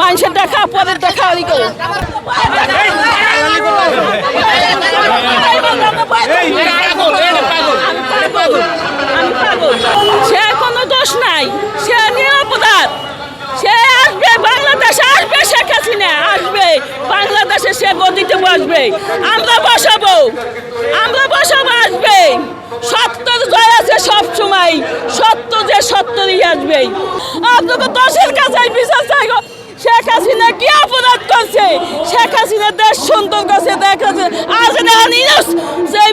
মানুষের দেখা পরের দেখা ওই করে আমি পাগল। সে কোনো দোষ নাই সে নিরাপদার সে আসবে বাংলাদেশে আসবে শেখ হাসিনা আসবে বাংলাদেশে সে গদিতে বসবে। আমরা বসাবো। আমরা বসাবো আসবে। সত্য জয় আছে সব সময়। সত্য যে সত্যই আসবে। আপনাকে দশের কাছে বিচার চাই গো। শেখ হাসিনা কি অপরাধ করছে? শেখ হাসিনা দেশ সুন্দর করছে, দেখ যাচ্ছে আজ না নিউজ যে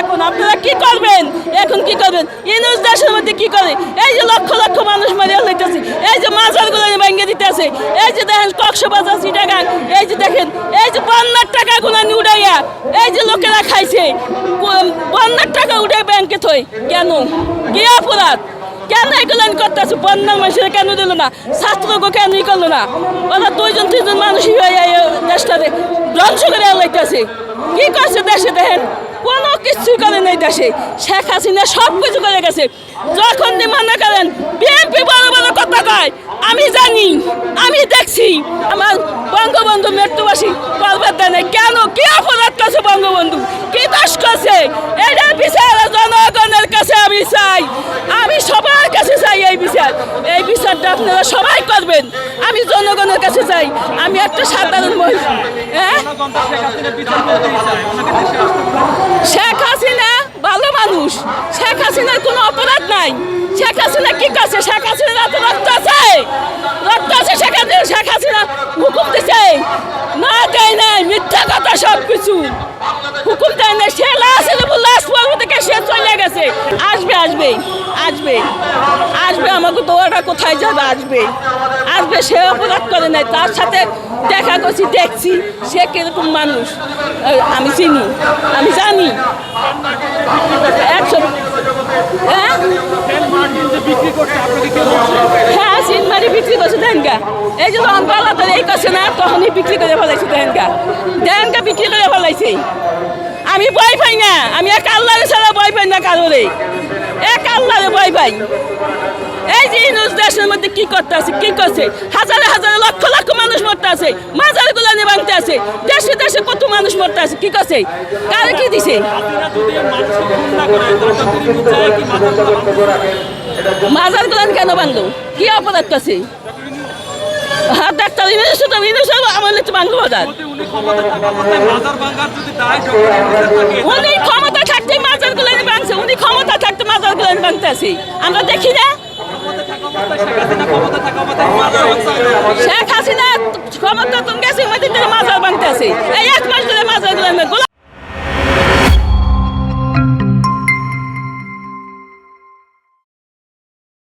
এখন আপনারা কি করবেন? এখন কি করবেন? ইউনুস দেশের মধ্যে কি করে? এই যে লক্ষ লক্ষ মানুষ মারিয়া লইতেছে, এই যে মাজারগুলো ভেঙে দিতেছে, এই যে দেখেন কক্সবাজার চিটাগাং এই যে দেখেন, এই যে বন্যার টাকাগুলো উড়াইয়া, এই যে লোকেরা খাইছে বন্যার টাকা উঠে ব্যাংকে থই। কেন? কি অপরাধ? কেন এগুলো করতেছে? বন্যার মানুষের কেন দিল না? ছাত্রকে কেনই করল না? ওরা দুইজন, তিনজন মানুষই হয়ে দেশটাতে ধ্বংস করে লাইতেছে। কি করছে দেশে দেখেন? কোনো কিছুই করে নেই দেশে। শেখ হাসিনা সব কিছু করে গেছে। যখন মনে করেন, বিএনপি বড় বড় কথা কয়। আমি জানি, আমি দেখছি। আমার বঙ্গবন্ধু মৃত্যুবাসী করবার দেয় নাই। কেন? কি অপরাধ করছে বঙ্গবন্ধু? কি দোষ করছে? এটা বিচার জনগণের কাছে আমি চাই। আমি সবার কাছে চাই এই বিচার। এই বিচারটা আপনারা সবাই করবেন আমি জনগণের কাছে চাই আমি একটা সাধারণ মহিলা। হ্যাঁ? শেখ হাসিনা ভালো মানুষ। শেখ হাসিনার কোনো অপরাধ নাই। শেখ হাসিনা কি করছে? শেখ হাসিনার এত রক্ত আছে। রক্ত আছে শেখ হাসিনা শেখ হাসিনা হুকুম দিছে। না দেয় নাই, মিথ্যা কথা সব কিছু হুকুম দেয় না সে লাশ লাশ পর্ব থেকে সে চলে গেছে। আসবে আসবে। আসবে। আসবে আমাকে তো ওরা কোথায় যাবে? আসবে। আসবে, সে অপরাধ করে নাই, তার সাথে দেখা করছি, দেখছি সে কীরকম মানুষ। আমি চিনি, আমি জানি। একশো হ্যাঁ? হ্যাঁ সিনমারি বিক্রি করছে দেনগা। এই যে তখন এই করছে না, তখনই বিক্রি করে ফেলাইছে দেনগা। দেনগা বিক্রি করে ফেলাইছে। আমি ভয় পাই না। আমি এক আল্লাহরে ছাড়া ভয় পাই না কারোরে এক আল্লাহরে ভয় পাই। এই যে ইনুস দেশের মধ্যে কি করতে আছে কি করছে? হাজারে হাজারে লক্ষ লক্ষ মানুষ মরতে আছে মাজার গুলানি ভাঙতে আছে দেশে দেশে কত মানুষ মরতে আছে কি করছে? কারে কি দিছে? মাজার গুলান কেন ভাঙলো? কি অপরাধ করছে? হ্যাঁ ডাক্তার আমার বাংলা বাজার। উনি ক্ষমতা থাকতে মাজারগুলো ভাঙছে উনি ক্ষমতা থাকতে মাজারগুলো ভাঙতে আছে। আমরা দেখি না। শেখ হাসিনা ক্ষমতা তুমি গেছি মধ্যে মাজার ভাঙতে আছে। এই এক মাস ধরে মাজারগুলো